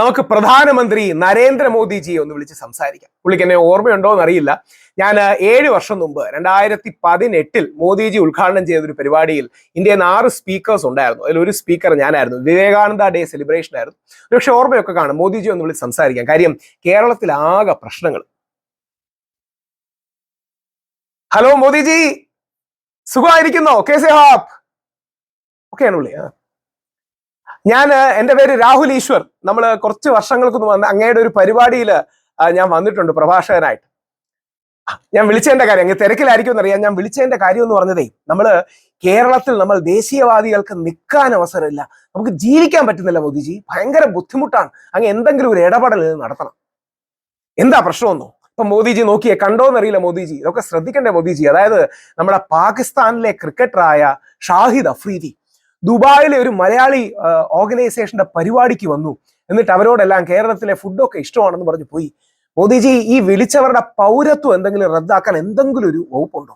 നമുക്ക് പ്രധാനമന്ത്രി നരേന്ദ്രമോദിജിയെ ഒന്ന് വിളിച്ച് സംസാരിക്കാം. പുള്ളിക്ക് എന്നെ ഓർമ്മയുണ്ടോ എന്നറിയില്ല ഞാൻ ഏഴ് വർഷം മുമ്പ് രണ്ടായിരത്തി പതിനെട്ടിൽ മോദിജി ഉദ്ഘാടനം ചെയ്തൊരു പരിപാടിയിൽ ഇന്ത്യയിൽ ആറ് സ്പീക്കേഴ്സ് ഉണ്ടായിരുന്നു. അതിൽ ഒരു സ്പീക്കർ ഞാനായിരുന്നു. വിവേകാനന്ദ ഡേ സെലിബ്രേഷൻ ആയിരുന്നു. പക്ഷെ ഓർമ്മയൊക്കെ കാണും. മോദിജി ഒന്ന് വിളിച്ച് സംസാരിക്കാം. കാര്യം കേരളത്തിലാകെ പ്രശ്നങ്ങൾ. ഹലോ മോദിജി. സുഖമായിരിക്കുന്നോ? കെ സി ഹാപ്പ് ഓക്കെയാണ് വിളി. ഞാൻ എന്റെ പേര് രാഹുൽ ഈശ്വർ. നമ്മൾ കുറച്ച് വർഷങ്ങൾക്ക് വന്ന് അങ്ങയുടെ ഒരു പരിപാടിയിൽ ഞാൻ വന്നിട്ടുണ്ട് പ്രഭാഷകനായിട്ട്. ഞാൻ വിളിച്ചതിന്റെ കാര്യം അങ്ങ് തിരക്കിലായിരിക്കും എന്നറിയാം. ഞാൻ വിളിച്ചതിന്റെ കാര്യം എന്ന് പറഞ്ഞതേ നമ്മൾ കേരളത്തിൽ നമ്മൾ ദേശീയവാദികൾക്ക് നിൽക്കാൻ അവസരമില്ല. നമുക്ക് ജീവിക്കാൻ പറ്റുന്നില്ല മോദിജി. ഭയങ്കര ബുദ്ധിമുട്ടാണ്. അങ്ങ് എന്തെങ്കിലും ഒരു ഇടപെടൽ നടത്തണം. എന്താ പ്രശ്നമൊന്നും? ഇപ്പൊ മോദിജി നോക്കിയേ കണ്ടോന്നറിയില്ല മോദിജി. ഇതൊക്കെ ശ്രദ്ധിക്കണ്ടേ മോദിജി? അതായത് നമ്മുടെ പാകിസ്ഥാനിലെ ക്രിക്കറ്ററായ ഷാഹിദ് അഫ്രീദി. ദുബായിലെ ഒരു മലയാളി ഓർഗനൈസേഷന്റെ പരിപാടിക്ക് വന്നു. എന്നിട്ട് അവരോടെല്ലാം കേരളത്തിലെ ഫുഡൊക്കെ ഇഷ്ടമാണെന്ന് പറഞ്ഞു പോയി. മോദിജി ഈ വിളിച്ചവരുടെ പൗരത്വം എന്തെങ്കിലും റദ്ദാക്കാൻ എന്തെങ്കിലും ഒരു വകുപ്പുണ്ടോ?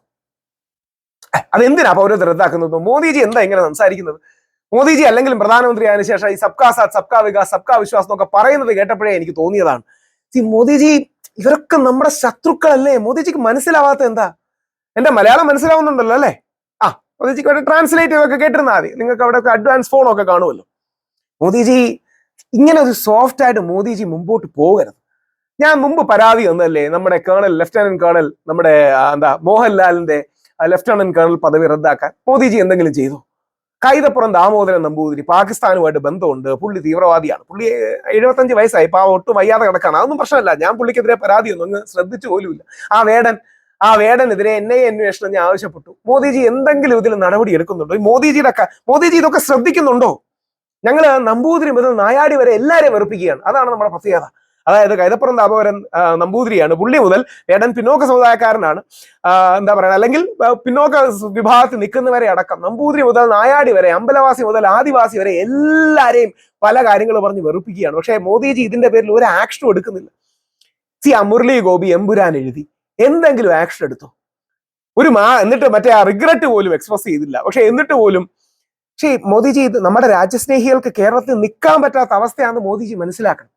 അതെന്തിനാ പൗരത്വം റദ്ദാക്കുന്നത്? മോദിജി എന്താ ഇങ്ങനെ സംസാരിക്കുന്നത്? മോദിജി അല്ലെങ്കിലും പ്രധാനമന്ത്രി ആയതിനു ശേഷം ഈ സബ്കാ സാത്ത് സബ്കാ വികാസ് സബ്കാ വിശ്വാസ് എന്നൊക്കെ പറയുന്നത് കേട്ടപ്പോഴേ എനിക്ക് തോന്നിയതാണ്. മോദിജി ഇവരൊക്കെ നമ്മുടെ ശത്രുക്കളല്ലേ? മോദിജിക്ക് മനസ്സിലാവാത്ത എന്താ? എന്റെ മലയാളം മനസ്സിലാവുന്നുണ്ടല്ലോ അല്ലേ? മോദിജിക്ക് അവിടെ ട്രാൻസ്ലേറ്റ് ഒക്കെ കേട്ടിരുന്നാൽ മതി. നിങ്ങൾക്ക് അവിടെ അഡ്വാൻസ് ഫോണൊക്കെ കാണുമല്ലോ. മോദിജി ഇങ്ങനെ ഒരു സോഫ്റ്റ് ആയിട്ട് മോദിജി മുമ്പോട്ട് പോകരുത്. ഞാൻ മുമ്പ് പരാതി തന്നല്ലേ നമ്മുടെ കേണൽ ലെഫ്റ്റനന്റ് കേണൽ നമ്മുടെ എന്താ മോഹൻലാലിന്റെ ലെഫ്റ്റനന്റ് കേണൽ പദവി റദ്ദാക്കാൻ മോദിജി എന്തെങ്കിലും ചെയ്തു? കൈതപ്പുറം ദാമോദരൻ നമ്പൂതിരി പാകിസ്ഥാനുമായിട്ട് ബന്ധമുണ്ട് പുള്ളി തീവ്രവാദിയാണ്. പുള്ളി എഴുപത്തഞ്ച് വയസ്സായി പാവം ഒട്ടും വയ്യാതെ കിടക്കാണ്. അതൊന്നും പ്രശ്നമല്ല. ഞാൻ പുള്ളിക്കെതിരെ പരാതിയൊന്നും അങ്ങ് ശ്രദ്ധിച്ചു പോലുമില്ല. ആ വേടൻ ആ വേടനെതിരെ എൻ ഐ അന്വേഷണം ഞാൻ ആവശ്യപ്പെട്ടു. മോദിജി എന്തെങ്കിലും ഇതിൽ നടപടി എടുക്കുന്നുണ്ടോ? മോദിജിയുടെ മോദിജി ഇതൊക്കെ ശ്രദ്ധിക്കുന്നുണ്ടോ? ഞങ്ങൾ നമ്പൂതിരി മുതൽ നായാടി വരെ എല്ലാവരെയും വെറുപ്പിക്കുകയാണ്. അതാണ് നമ്മുടെ പ്രത്യേകത. അതായത് കൈതപ്പുറം താപകരൻ നമ്പൂതിരിയാണ്. പുള്ളി മുതൽ വേടൻ പിന്നോക്ക സമുദായക്കാരനാണ്. എന്താ പറയുക അല്ലെങ്കിൽ പിന്നോക്ക വിഭാഗത്തിൽ നിൽക്കുന്നവരെ അടക്കം നമ്പൂതിരി മുതൽ നായാടി വരെ അമ്പലവാസി മുതൽ ആദിവാസി വരെ എല്ലാരെയും പല കാര്യങ്ങൾ പറഞ്ഞ് വെറുപ്പിക്കുകയാണ്. പക്ഷേ മോദിജി ഇതിന്റെ പേരിൽ ഒരു ആക്ഷനും എടുക്കുന്നില്ല. സി മുരളി ഗോപി എമ്പുരാൻ എഴുതി. എന്തെങ്കിലും ആക്ഷൻ എടുത്തോ? ഒരു മാ എന്നിട്ട് മറ്റേ ആ റിഗ്രറ്റ് പോലും എക്സ്പ്രസ് ചെയ്തില്ല. പക്ഷെ എന്നിട്ട് പോലും പക്ഷേ മോദിജി ഇത് നമ്മുടെ രാജ്യസ്നേഹികൾക്ക് കേരളത്തിൽ നിൽക്കാൻ പറ്റാത്ത അവസ്ഥയാണ് മോദിജി മനസ്സിലാക്കണം.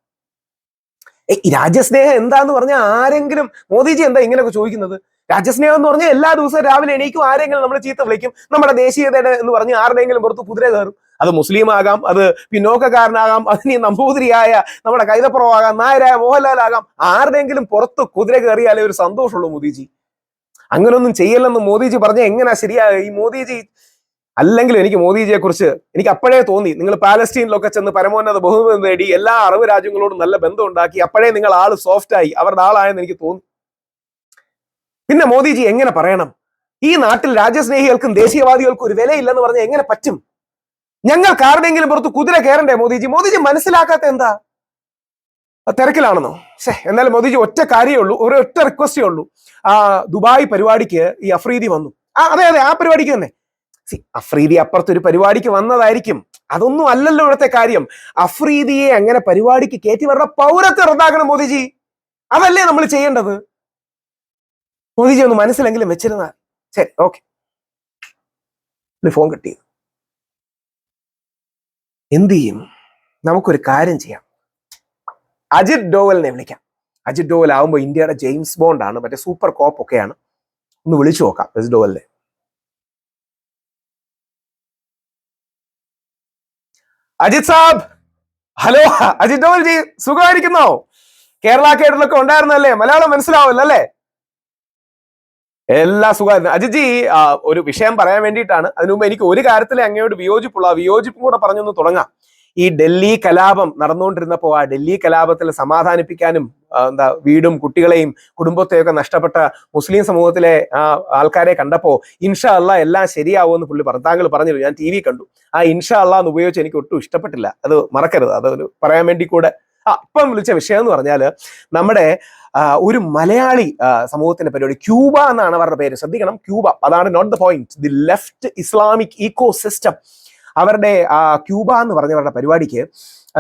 രാജ്യസ്നേഹം എന്താന്ന് പറഞ്ഞാൽ ആരെങ്കിലും മോദിജി എന്താ ഇങ്ങനെയൊക്കെ ചോദിക്കുന്നത്? രാജ്യസ്നേഹം എന്ന് പറഞ്ഞാൽ എല്ലാ ദിവസവും രാവിലെ എണീക്കും ആരെങ്കിലും നമ്മൾ ചീത്ത വിളിക്കും. നമ്മുടെ ദേശീയതയുടെ എന്ന് പറഞ്ഞ് ആരുടെയെങ്കിലും പുറത്ത് കുതിര കയറും. അത് മുസ്ലിം ആകാം അത് പിന്നോക്കക്കാരനാകാം അതിന് നമ്പൂതിരിയായ നമ്മുടെ കൈതപ്പുറമാകാം നായരായ മോഹൻലാലാകാം ആരുടെയെങ്കിലും പുറത്ത് കുതിര കയറിയാലേ ഒരു സന്തോഷമുള്ളൂ മോദിജി. അങ്ങനൊന്നും ചെയ്യല്ലെന്ന് മോദിജി പറഞ്ഞ എങ്ങനെയാ ശരിയാ ഈ മോദിജി അല്ലെങ്കിൽ എനിക്ക് മോദിജിയെ കുറിച്ച് എനിക്ക് അപ്പോഴേ തോന്നി. നിങ്ങൾ പാലസ്റ്റീനിലൊക്കെ ചെന്ന് പരമോന്നത ബഹുമതി നേടി എല്ലാ അറബ് രാജ്യങ്ങളോടും നല്ല ബന്ധം ഉണ്ടാക്കി അപ്പോഴേ നിങ്ങൾ ആൾ സോഫ്റ്റ് ആയി അവരുടെ ആളായെന്ന് എനിക്ക് തോന്നി. പിന്നെ മോദിജി എങ്ങനെ പറയണം? ഈ നാട്ടിൽ രാജ്യസ്നേഹികൾക്കും ദേശീയവാദികൾക്കും ഒരു വിലയില്ലെന്ന് പറഞ്ഞാൽ എങ്ങനെ പറ്റും? ഞങ്ങൾക്ക് ആരുടെയെങ്കിലും പുറത്ത് കുതിര കയറണ്ടേ മോദിജി? മോദിജി മനസ്സിലാക്കാത്ത എന്താ? തിരക്കിലാണെന്നോ? ശേ എന്നാലും മോദിജി ഒറ്റ കാര്യമേ ഉള്ളൂ ഒരു ഒറ്റ റിക്വസ്റ്റേ ഉള്ളൂ. ആ ദുബായ് പരിപാടിക്ക് ഈ അഫ്രീദി വന്നു. ആ അതെ അതെ ആ പരിപാടിക്ക് തന്നെ. സി അഫ്രീദി അപ്പുറത്ത് ഒരു പരിപാടിക്ക് വന്നതായിരിക്കും. അതൊന്നും അല്ലല്ലോ ഇവിടുത്തെ കാര്യം. അഫ്രീദിയെ അങ്ങനെ പരിപാടിക്ക് കയറ്റി വരണ പൗരത്വം റദ്ദാക്കണം മോദിജി. അതല്ലേ നമ്മൾ ചെയ്യേണ്ടത്? മോദിജി ഒന്ന് മനസ്സിലെങ്കിലും വെച്ചിരുന്നാൽ. ശരി ഓക്കെ. ഫോൺ കിട്ടി എന്ത് ചെയ്യും? നമുക്കൊരു കാര്യം ചെയ്യാം. അജിത് ഡോവലിനെ വിളിക്കാം. അജിത് ഡോവൽ ആവുമ്പോൾ ഇന്ത്യയുടെ ജെയിംസ് ബോണ്ട് ആണ് മറ്റേ സൂപ്പർ കോപ്പ് ഒക്കെയാണ്. ഒന്ന് വിളിച്ചു നോക്കാം അജിത് ഡോവലിനെ. അജിത് സാബ് ഹലോ അജിത് ഡോവൽ ജി സുഖമായിരിക്കുന്നോ? കേരള കേരളൊക്കെ ഉണ്ടായിരുന്നല്ലേ? മലയാളം മനസ്സിലാവില്ല അല്ലേ എല്ലാ സുഖമായിരുന്നു. അജിജി ഒരു വിഷയം പറയാൻ വേണ്ടിയിട്ടാണ്. അതിനു മുമ്പ് എനിക്ക് ഒരു കാര്യത്തിലെ അങ്ങയോട് വിയോജിപ്പുള്ള വിയോജിപ്പും കൂടെ പറഞ്ഞൊന്ന് തുടങ്ങാം. ഈ ഡൽഹി കലാപം നടന്നുകൊണ്ടിരുന്നപ്പോൾ ആ ഡൽഹി കലാപത്തിൽ സമാധാനിപ്പിക്കാനും എന്താ വീടും കുട്ടികളെയും കുടുംബത്തെയൊക്കെ നഷ്ടപ്പെട്ട മുസ്ലിം സമൂഹത്തിലെ ആ ആൾക്കാരെ കണ്ടപ്പോ ഇൻഷാ അല്ല എല്ലാം ശരിയാവുമെന്ന് പുള്ളി പറഞ്ഞു താങ്കൾ പറഞ്ഞു ഞാൻ ടി വി കണ്ടു. ആ ഇൻഷാ അല്ല എന്ന് ഉപയോഗിച്ച് എനിക്ക് ഒട്ടും ഇഷ്ടപ്പെട്ടില്ല. അത് മറക്കരുത്. അത് പറയാൻ വേണ്ടി കൂടെ. ആ ഇപ്പം വിളിച്ച വിഷയം എന്ന് പറഞ്ഞാൽ നമ്മുടെ ഒരു മലയാളി സമൂഹത്തിന്റെ പരിപാടി ക്യൂബ എന്നാണ് അവരുടെ പേര്. ശ്രദ്ധിക്കണം ക്യൂബ. അതാണ് not the point the left Islamic ecosystem അവരുടെ ക്യൂബ എന്ന് പറഞ്ഞവരുടെ പരിപാടിക്ക്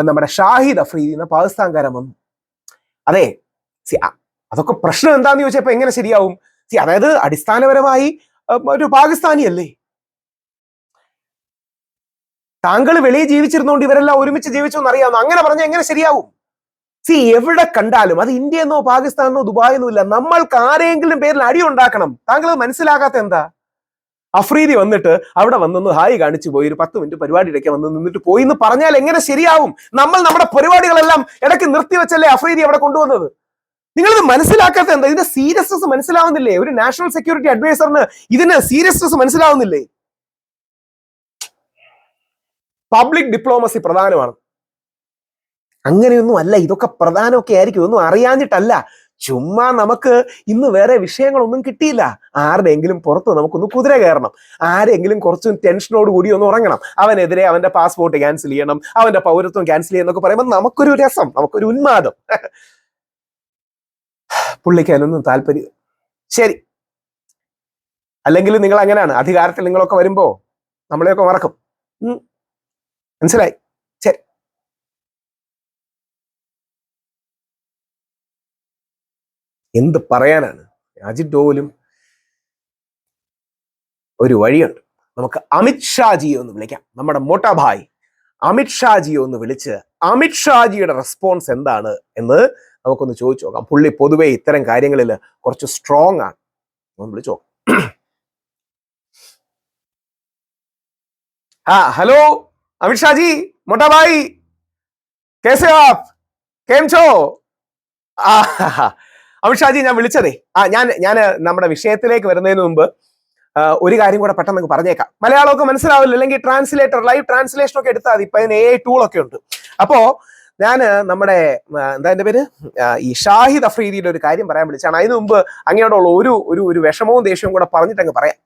നമ്മുടെ ഷാഹിദ് അഫ്രീദി എന്ന പാകിസ്ഥാൻകാരൻ വന്നു. അതെ അതൊക്കെ പ്രശ്നം എന്താന്ന് ചോദിച്ചപ്പോ എങ്ങനെ ശരിയാവും? സി അതായത് അടിസ്ഥാനപരമായി ഒരു പാകിസ്ഥാനി അല്ലേ? താങ്കൾ വെളിയിൽ ജീവിച്ചിരുന്നോണ്ട് ഇവരെല്ലാം ഒരുമിച്ച് ജീവിച്ചു എന്ന് അറിയാവുന്നു അങ്ങനെ പറഞ്ഞാൽ എങ്ങനെ ശരിയാവും? സി എവിടെ കണ്ടാലും അത് ഇന്ത്യ എന്നോ പാകിസ്ഥാനോ ദുബായെന്നോ ഇല്ല. നമ്മൾക്ക് ആരെങ്കിലും പേരിൽ അടി ഉണ്ടാക്കണം. താങ്കൾ മനസ്സിലാകാത്ത എന്താ? അഫ്രീദി വന്നിട്ട് അവിടെ വന്നൊന്ന് ഹായ് കാണിച്ചു പോയി ഒരു പത്ത് മിനിറ്റ് പരിപാടിയിടയ്ക്ക് വന്ന് നിന്നിട്ട് പോയി എന്ന് പറഞ്ഞാൽ എങ്ങനെ ശരിയാവും? നമ്മൾ നമ്മുടെ പരിപാടികളെല്ലാം ഇടയ്ക്ക് നിർത്തിവെച്ചല്ലേ അഫ്രീദി അവിടെ കൊണ്ടുവന്നത്? നിങ്ങളിത് മനസ്സിലാക്കാത്ത എന്താ? ഇതിന്റെ സീരിയസ്നെസ് മനസ്സിലാവുന്നില്ലേ? ഒരു നാഷണൽ സെക്യൂരിറ്റി അഡ്വൈസറിന് ഇതിന് സീരിയസ്നെസ് മനസ്സിലാവുന്നില്ലേ? പബ്ലിക് ഡിപ്ലോമസി പ്രധാനമാണ്. അങ്ങനെയൊന്നും അല്ല. ഇതൊക്കെ പ്രധാനമൊക്കെ ആയിരിക്കും. ഒന്നും അറിയാഞ്ഞിട്ടല്ല. ചുമ്മാ നമുക്ക് ഇന്ന് വേറെ വിഷയങ്ങളൊന്നും കിട്ടിയില്ല. ആരുടെയെങ്കിലും പുറത്ത് നമുക്കൊന്ന് കുതിര കയറണം. ആരെങ്കിലും കുറച്ചും ടെൻഷനോട് കൂടി ഒന്ന് ഉറങ്ങണം. അവനെതിരെ അവന്റെ പാസ്പോർട്ട് ക്യാൻസൽ ചെയ്യണം. അവന്റെ പൗരത്വം ക്യാൻസൽ ചെയ്യണം എന്നൊക്കെ പറയുമ്പോൾ നമുക്കൊരു രസം നമുക്കൊരു ഉന്മാദം. പുള്ളിക്ക് അതിനൊന്നും താല്പര്യം ശരി. അല്ലെങ്കിൽ നിങ്ങൾ അങ്ങനെയാണ് അധികാരത്തിൽ നിങ്ങളൊക്കെ വരുമ്പോ നമ്മളെയൊക്കെ മറക്കും. മനസ്സിലായി ശരി എന്ത് പറയാനാണ്? അജിത് ഡോവലും ഒരു വഴിയുണ്ട്. നമുക്ക് അമിത് ഷാജിയെ ഒന്ന് വിളിക്കാം. നമ്മുടെ മോട്ട അമിത് ഷാജിയെ ഒന്ന് വിളിച്ച് അമിത് ഷാജിയുടെ റെസ്പോൺസ് എന്താണ് എന്ന് നമുക്കൊന്ന് ചോദിച്ചു നോക്കാം. പുള്ളി പൊതുവെ ഇത്തരം കാര്യങ്ങളിൽ കുറച്ച് സ്ട്രോങ് ആണ്. ഒന്ന് വിളിച്ചു നോക്കാം. ആ ഹലോ അമിത് ഷാജി മോട്ടാഭായി കേസോ കേസേ ആ അമിത് ഷാജി ഞാൻ വിളിച്ചതേ. ആ ഞാൻ ഞാൻ നമ്മുടെ വിഷയത്തിലേക്ക് വരുന്നതിന് മുമ്പ് ഒരു കാര്യം കൂടെ പെട്ടെന്ന് നിങ്ങൾക്ക് പറഞ്ഞേക്കാം. മലയാളമൊക്കെ മനസ്സിലാവില്ല അല്ലെങ്കിൽ ട്രാൻസ്ലേറ്റർ ലൈവ് ട്രാൻസ്ലേഷൻ ഒക്കെ എടുത്താൽ മതി. ഇപ്പൊ അതിന് എ ടൂൾ ഒക്കെ ഉണ്ട്. അപ്പോ ഞാൻ നമ്മുടെ എന്താ എന്റെ പേര്? ഈ ഷാഹിദ് അഫ്രീദിയുടെ ഒരു കാര്യം പറയാൻ വിളിച്ചാണ്. അതിന് മുമ്പ് അങ്ങയോടുള്ള ഒരു ഒരു ഒരു വിഷമവും ദേഷ്യവും കൂടെ പറഞ്ഞിട്ട് അങ്ങ് പറയാം.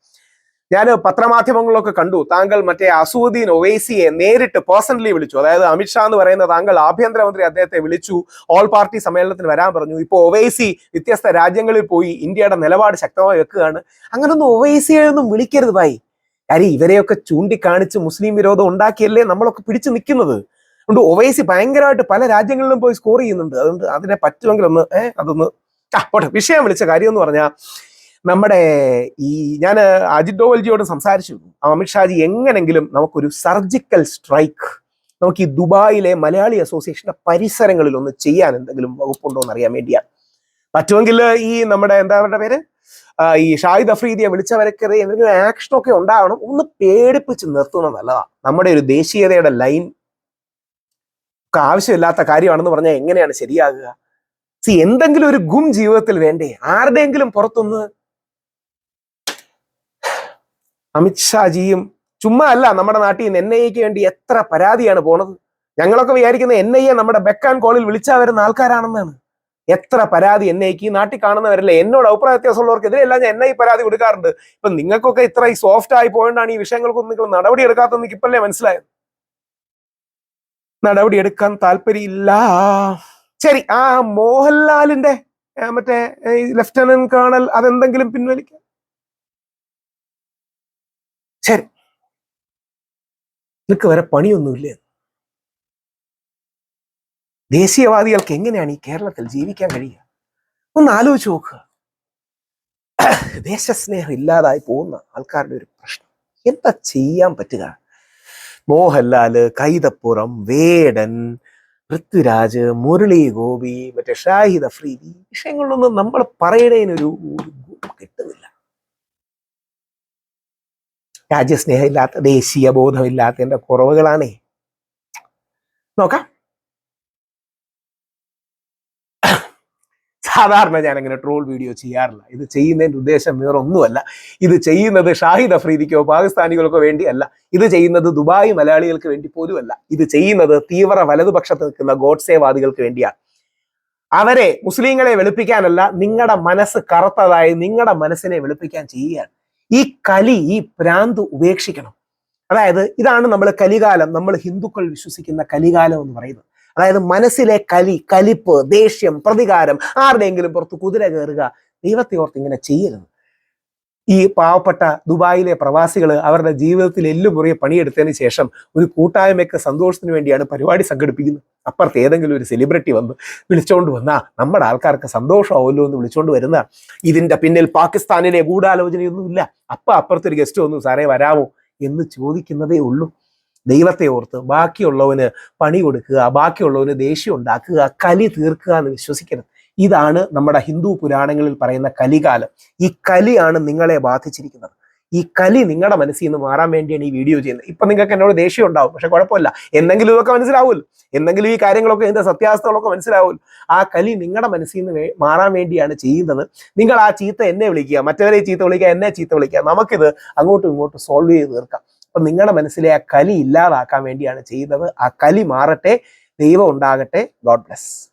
ഞാൻ പത്രമാധ്യമങ്ങളിലൊക്കെ കണ്ടു. താങ്കൾ മറ്റേ അസൂദ്ദീൻ ഒവൈസിയെ നേരിട്ട് പേഴ്സണലി വിളിച്ചു. അതായത് അമിത്ഷാ എന്ന് പറയുന്ന താങ്കൾ ആഭ്യന്തരമന്ത്രി അദ്ദേഹത്തെ വിളിച്ചു. ഓൾ പാർട്ടി സമ്മേളനത്തിന് വരാൻ പറഞ്ഞു. ഇപ്പോൾ ഒവൈസി വ്യത്യസ്ത രാജ്യങ്ങളിൽ പോയി ഇന്ത്യയുടെ നിലപാട് ശക്തമായി വെക്കുകയാണ്. അങ്ങനൊന്നും ഒവൈസിയെ ഒന്നും വിളിക്കരുത് ഭായി. കാര്യം ഇവരെയൊക്കെ ചൂണ്ടിക്കാണിച്ച് മുസ്ലിം വിരോധം ഉണ്ടാക്കിയല്ലേ നമ്മളൊക്കെ പിടിച്ചു നിൽക്കുന്നത്? അതുകൊണ്ട് ഒവൈസി ഭയങ്കരമായിട്ട് പല രാജ്യങ്ങളിലും പോയി സ്കോർ ചെയ്യുന്നുണ്ട്. അതുകൊണ്ട് അതിനെ പറ്റുമെങ്കിൽ ഒന്ന് ഏഹ് അതൊന്ന് ആ വിഷയം വിളിച്ച കാര്യം എന്ന് പറഞ്ഞാൽ നമ്മുടെ ഈ ഞാൻ അജിത് ഡോവൽജിയോട് സംസാരിച്ചു അമിത്ഷാജി എങ്ങനെങ്കിലും നമുക്കൊരു സർജിക്കൽ സ്ട്രൈക്ക് നമുക്ക് ഈ ദുബായിലെ മലയാളി അസോസിയേഷന്റെ പരിസരങ്ങളിൽ ഒന്ന് ചെയ്യാൻ എന്തെങ്കിലും വകുപ്പുണ്ടോ എന്ന് അറിയാൻ വേണ്ടിയാണ്. പറ്റുമെങ്കിൽ ഈ നമ്മുടെ എന്താ അവരുടെ പേര്? ഈ ഷാഹിദ് അഫ്രീദിയെ വിളിച്ചവരൊക്കെ എന്തെങ്കിലും ആക്ഷൻ ഒക്കെ ഉണ്ടാവണം ഒന്ന് പേടിപ്പിച്ച് നിർത്തുന്നത് നല്ലതാണ് നമ്മുടെ ഒരു ദേശീയതയുടെ ലൈൻ ആവശ്യമില്ലാത്ത കാര്യമാണെന്ന് പറഞ്ഞാൽ എങ്ങനെയാണ് ശരിയാകുക? സി എന്തെങ്കിലും ഒരു ഗും ജീവിതത്തിൽ വേണ്ടേ? ആരുടെയെങ്കിലും പുറത്തൊന്ന് അമിത്ഷാജിയും ചുമ്മാ അല്ല നമ്മുടെ നാട്ടിൽ നിന്ന് എൻ ഐ എക്ക് വേണ്ടി എത്ര പരാതിയാണ് പോണത്? ഞങ്ങളൊക്കെ വിചാരിക്കുന്ന എൻ ഐ എ നമ്മുടെ ബെക്കാൻ കോളിൽ വിളിച്ചാൽ വരുന്ന ആൾക്കാരാണെന്നാണ്. എത്ര പരാതി എൻ ഐക്ക് നാട്ടിൽ കാണുന്നവരല്ലേ? എന്നോട് അഭിപ്രായ വ്യത്യാസമുള്ളവർക്കെതിരെ എല്ലാം ഞാൻ എൻ ഐ പരാതി കൊടുക്കാറുണ്ട്. ഇപ്പൊ നിങ്ങൾക്കൊക്കെ ഇത്ര ഈ സോഫ്റ്റ് ആയി പോയതുകൊണ്ടാണ് ഈ വിഷയങ്ങൾക്കൊന്നും നിങ്ങൾ നടപടി എടുക്കാത്തത് എനിക്ക് ഇപ്പല്ലേ മനസ്സിലായത്? നടപടി എടുക്കാൻ താല്പര്യമില്ല. ശരി ആ മോഹൻലാലിന്റെ മറ്റേ ലെഫ്റ്റനന്റ് കേണൽ അതെന്തെങ്കിലും പിൻവലിക്കാം ശരി. നിനക്ക് വരെ പണിയൊന്നുമില്ല? ദേശീയവാദികൾക്ക് എങ്ങനെയാണ് ഈ കേരളത്തിൽ ജീവിക്കാൻ കഴിയുക? ഒന്ന് ആലോചിച്ച് നോക്കുക ദേശസ്നേഹം ഇല്ലാതായി പോകുന്ന ആൾക്കാരുടെ ഒരു പ്രശ്നം. എന്താ ചെയ്യാൻ പറ്റുക? മോഹൻലാൽ കൈതപ്പുറം വേടൻ പൃഥ്വിരാജ് മുരളി ഗോപി മറ്റേ ഷാഹിദ് അഫ്രീദി വിഷയങ്ങളിലൊന്നും നമ്മൾ പറയണേനൊരു കിട്ടുന്നില്ല. രാജ്യസ്നേഹം ഇല്ലാത്ത ദേശീയ ബോധമില്ലാത്തതിന്റെ കുറവുകളാണേ. നോക്കാം. സാധാരണ ഞാൻ അങ്ങനെ ട്രോൾ വീഡിയോ ചെയ്യാറില്ല. ഇത് ചെയ്യുന്നതിന്റെ ഉദ്ദേശം വേറെ ഒന്നുമല്ല ഇത് ചെയ്യുന്നത് ഷാഹിദ് അഫ്രീദിക്കോ പാകിസ്ഥാനികൾക്കോ വേണ്ടിയല്ല. ഇത് ചെയ്യുന്നത് ദുബായ് മലയാളികൾക്ക് വേണ്ടി പോലുമല്ല. ഇത് ചെയ്യുന്നത് തീവ്ര വലതുപക്ഷത്ത് നിൽക്കുന്ന ഗോഡ്സേവാദികൾക്ക് വേണ്ടിയാണ്. അവരെ മുസ്ലിങ്ങളെ വെളുപ്പിക്കാനല്ല നിങ്ങളുടെ മനസ്സ് കറുത്തതായി നിങ്ങളുടെ മനസ്സിനെ വെളുപ്പിക്കാൻ ചെയ്യുകയാണ്. ഈ കലി ഈ ഭ്രാന്ത് ഉപേക്ഷിക്കണം. അതായത് ഇതാണ് നമ്മൾ കലികാലം നമ്മൾ ഹിന്ദുക്കൾ വിശ്വസിക്കുന്ന കലികാലം എന്ന് പറയുന്നത്. അതായത് മനസ്സിലെ കലി കലിപ്പ് ദേഷ്യം പ്രതികാരം ആരുടെയെങ്കിലും പുറത്ത് കുതിര കയറുക ദൈവത്തെ ഓർത്ത് ഇങ്ങനെ ചെയ്യരുത്. ഈ പാവപ്പെട്ട ദുബായിലെ പ്രവാസികൾ അവരുടെ ജീവിതത്തിൽ എല്ലുമുറിയെ പണിയെടുത്തതിന് ശേഷം ഒരു കൂട്ടായ്മയ്ക്ക് സന്തോഷത്തിന് വേണ്ടിയാണ് പരിപാടി സംഘടിപ്പിക്കുന്നത്. അപ്പുറത്ത് ഏതെങ്കിലും ഒരു സെലിബ്രിറ്റി വന്ന് വിളിച്ചുകൊണ്ട് വന്നാൽ നമ്മുടെ ആൾക്കാർക്ക് സന്തോഷമാവുമല്ലോ എന്ന് വിളിച്ചുകൊണ്ട് വരുന്ന ഇതിന്റെ പിന്നിൽ പാകിസ്ഥാനിലെ ഗൂഢാലോചനയൊന്നും ഇല്ല അപ്പ അപ്പുറത്തൊരു ഗസ്റ്റ് വന്നു സാറേ വരാമോ? എന്ന് ചോദിക്കുന്നതേ ഉള്ളൂ. ദൈവത്തെ ഓർത്ത് ബാക്കിയുള്ളവന് പണി കൊടുക്കുക ബാക്കിയുള്ളവന് ദേഷ്യം ഉണ്ടാക്കുക കലി തീർക്കുക എന്ന് വിശ്വസിക്കരുത്. ഇതാണ് നമ്മുടെ ഹിന്ദു പുരാണങ്ങളിൽ പറയുന്ന കലികാലം. ഈ കലിയാണ് നിങ്ങളെ ബാധിച്ചിരിക്കുന്നത്. ഈ കലി നിങ്ങളുടെ മനസ്സിൽ നിന്ന് മാറാൻ വേണ്ടിയാണ് ഈ വീഡിയോ ചെയ്യുന്നത്. ഇപ്പൊ നിങ്ങൾക്ക് എന്നോട് ദേഷ്യം ഉണ്ടാവും പക്ഷെ കുഴപ്പമില്ല. എന്തെങ്കിലും ഇതൊക്കെ മനസ്സിലാവുമല്ലോ എന്തെങ്കിലും ഈ കാര്യങ്ങളൊക്കെ ഇതിന്റെ സത്യാവസ്ഥകളൊക്കെ മനസ്സിലാവുമല്ലോ ആ കലി നിങ്ങളുടെ മനസ്സിൽ നിന്ന് മാറാൻ വേണ്ടിയാണ് ചെയ്യുന്നത്. നിങ്ങൾ ആ ചീത്ത എന്നെ വിളിക്കുക മറ്റവരെ ചീത്ത വിളിക്കുക എന്നെ ചീത്ത വിളിക്കുക നമുക്കിത് അങ്ങോട്ടും ഇങ്ങോട്ടും സോൾവ് ചെയ്ത് തീർക്കാം. അപ്പൊ നിങ്ങളുടെ മനസ്സിലെ ആ കലി ഇല്ലാതാക്കാൻ വേണ്ടിയാണ് ചെയ്യുന്നത്. ആ കലി മാറട്ടെ ദൈവം ഉണ്ടാകട്ടെ. God bless